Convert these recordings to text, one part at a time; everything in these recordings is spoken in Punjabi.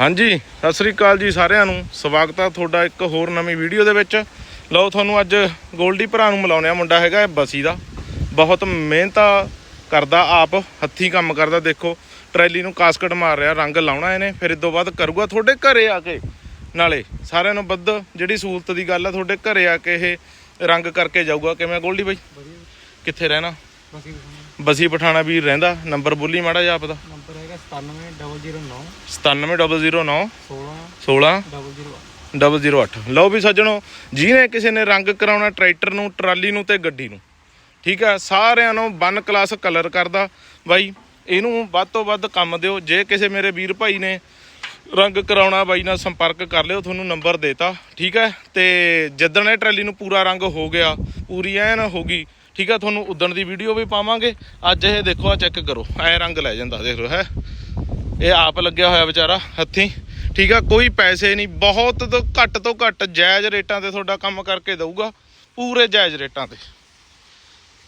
ਹਾਂਜੀ ਸਤਿ ਸ੍ਰੀ ਅਕਾਲ ਜੀ ਸਾਰਿਆਂ ਨੂੰ। ਸਵਾਗਤ ਆ ਤੁਹਾਡਾ ਇੱਕ ਹੋਰ ਨਵੀਂ ਵੀਡੀਓ ਦੇ ਵਿੱਚ। ਲਓ ਤੁਹਾਨੂੰ ਅੱਜ ਗੋਲਡੀ ਭਰਾ ਨੂੰ ਮਿਲਾਉਂਦੇ ਆ ਮੁੰਡਾ ਹੈਗਾ ਇਹ ਬਸੀ ਦਾ। ਬਹੁਤ ਮਿਹਨਤ ਕਰਦਾ ਆਪ ਹੱਥੀਂ ਕੰਮ ਕਰਦਾ। ਦੇਖੋ ਟਰੈਲੀ ਨੂੰ ਕਾਸਕਟ ਮਾਰ ਰਿਹਾ ਰੰਗ ਲਾਉਣਾ ਇਹਨੇ ਫਿਰ ਤੋਂ ਬਾਅਦ ਕਰੂਗਾ ਤੁਹਾਡੇ ਘਰੇ ਆ ਕੇ। ਨਾਲੇ ਸਾਰਿਆਂ ਨੂੰ ਵੱਧ ਜਿਹੜੀ ਸਹੂਲਤ ਦੀ ਗੱਲ ਆ ਤੁਹਾਡੇ ਘਰੇ ਆ ਕੇ ਇਹ ਰੰਗ ਕਰਕੇ ਜਾਊਗਾ। ਕਿਵੇਂ ਗੋਲਡੀ ਬਾਈ? ਕਿੱਥੇ ਰਹਿਣਾ? ਬਸੀ ਪਠਾਣਾ। ਵੀਰ ਰਹਿੰਦਾ ਨੰਬਰ ਬੋਲੀ ਮਾੜਾ ਜਿਹਾ ਆਪਦਾ ਨੰਬਰ ਹੈਗਾ 97009 97009 16 16 008 008 ਲਓ ਵੀ ਸੱਜਣੋ ਜਿਹਨੇ ਕਿਸੇ ਨੇ ਰੰਗ ਕਰਾਉਣਾ ਟਰੈਕਟਰ ਨੂੰ ਟਰਾਲੀ ਨੂੰ ਤੇ ਗੱਡੀ ਨੂੰ ਠੀਕ ਹੈ ਸਾਰਿਆਂ ਨੂੰ ਵਨ ਕਲਾਸ ਕਲਰ ਕਰਦਾ ਬਾਈ ਇਹਨੂੰ ਵੱਧ ਤੋਂ ਵੱਧ ਕੰਮ ਦਿਓ ਜੇ ਕਿਸੇ ਮੇਰੇ ਵੀਰ ਭਾਈ ਨੇ ਰੰਗ ਕਰਾਉਣਾ ਬਾਈ ਨਾਲ ਸੰਪਰਕ ਕਰ ਲਿਓ ਤੁਹਾਨੂੰ ਨੰਬਰ ਦੇਤਾ ਠੀਕ ਹੈ ਤੇ ਜਿੱਦਣ ਇਹ ਟਰਾਲੀ ਨੂੰ ਪੂਰਾ ਰੰਗ ਹੋ ਗਿਆ ਪੂਰੀ ਐਨ ਹੋ ਗਈ ਠੀਕ ਹੈ ਤੁਹਾਨੂੰ ਉਦਣ ਦੀ ਵੀਡੀਓ ਵੀ ਪਾਵਾਂਗੇ। ਅੱਜ ਇਹ ਦੇਖੋ, ਆ ਚੈੱਕ ਕਰੋ। ਐ ਰੰਗ ਲੈ ਜਾਂਦਾ, ਦੇਖ ਲਓ, ਹੈ। ਇਹ ਆਪ ਲੱਗਿਆ ਹੋਇਆ ਵਿਚਾਰਾ, ਹੱਥੀਂ। ਠੀਕ ਆ, ਕੋਈ ਪੈਸੇ ਨਹੀਂ, ਬਹੁਤ ਤੋਂ ਘੱਟ ਤੋਂ ਘੱਟ ਜਾਇਜ਼ ਰੇਟਾਂ ਤੇ ਤੁਹਾਡਾ ਕੰਮ ਕਰਕੇ ਦਊਗਾ, ਪੂਰੇ ਜਾਇਜ਼ ਰੇਟਾਂ ਤੇ।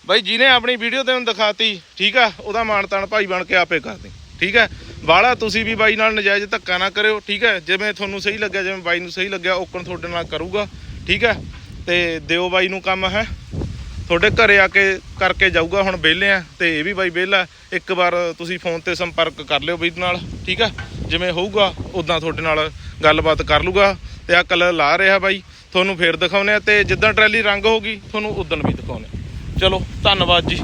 ਬਾਈ, ਜਿਹਨੇ ਆਪਣੀ ਵੀਡੀਓ ਤੇ ਨੂੰ ਦਿਖਾਤੀ, ਠੀਕ ਆ, ਉਹਦਾ ਮਾਣ ਤਾਣ ਭਾਈ ਬਣ ਕੇ ਆਪੇ ਕਰਦੇ ਠੀਕ ਹੈ ਵਾਲਾ, ਤੁਸੀਂ ਵੀ ਬਾਈ ਨਾਲ ਨਜਾਇਜ਼ ਧੱਕਾ ਨਾ ਕਰਿਓ, ਠੀਕ ਹੈ ਜਿਵੇਂ ਤੁਹਾਨੂੰ ਸਹੀ ਲੱਗਿਆ, ਜਿਵੇਂ ਬਾਈ ਨੂੰ ਸਹੀ ਲੱਗਿਆ, ਓਕਣ ਤੁਹਾਡੇ ਨਾਲ ਕਰੂਗਾ, ਠੀਕ ਹੈ ਤੇ ਦਿਓ ਬਾਈ ਨੂੰ ਕੰਮ, ਹੈ। ਤੁਹਾਡੇ ਘਰੇ ਆ ਕੇ ਕਰਕੇ ਜਾਊਗਾ ਹੁਣ ਵਿਹਲੇ ਆ ਤੇ ਇਹ ਵੀ ਬਾਈ ਵਿਹਲਾ। ਇੱਕ ਵਾਰ ਤੁਸੀਂ ਫੋਨ ਤੇ ਸੰਪਰਕ ਕਰ ਲਿਓ ਬਈ ਨਾਲ, ਠੀਕ ਆ? ਜਿਵੇਂ ਹੋਊਗਾ ਉਦਾਂ ਤੁਹਾਡੇ ਨਾਲ ਗੱਲਬਾਤ ਕਰ ਲੂਗਾ। ਤੇ ਆ ਕਲਰ ਲਾ ਰਿਹਾ ਬਾਈ, ਤੁਹਾਨੂੰ ਫੇਰ ਦਿਖਾਉਨੇ ਆ ਤੇ ਜਿੱਦਾਂ ਟਰੈਲੀ ਰੰਗ ਹੋਗੀ ਤੁਹਾਨੂੰ ਉਦੋਂ ਵੀ ਦਿਖਾਉਨੇ ਆ। ਚਲੋ, ਧੰਨਵਾਦ ਜੀ।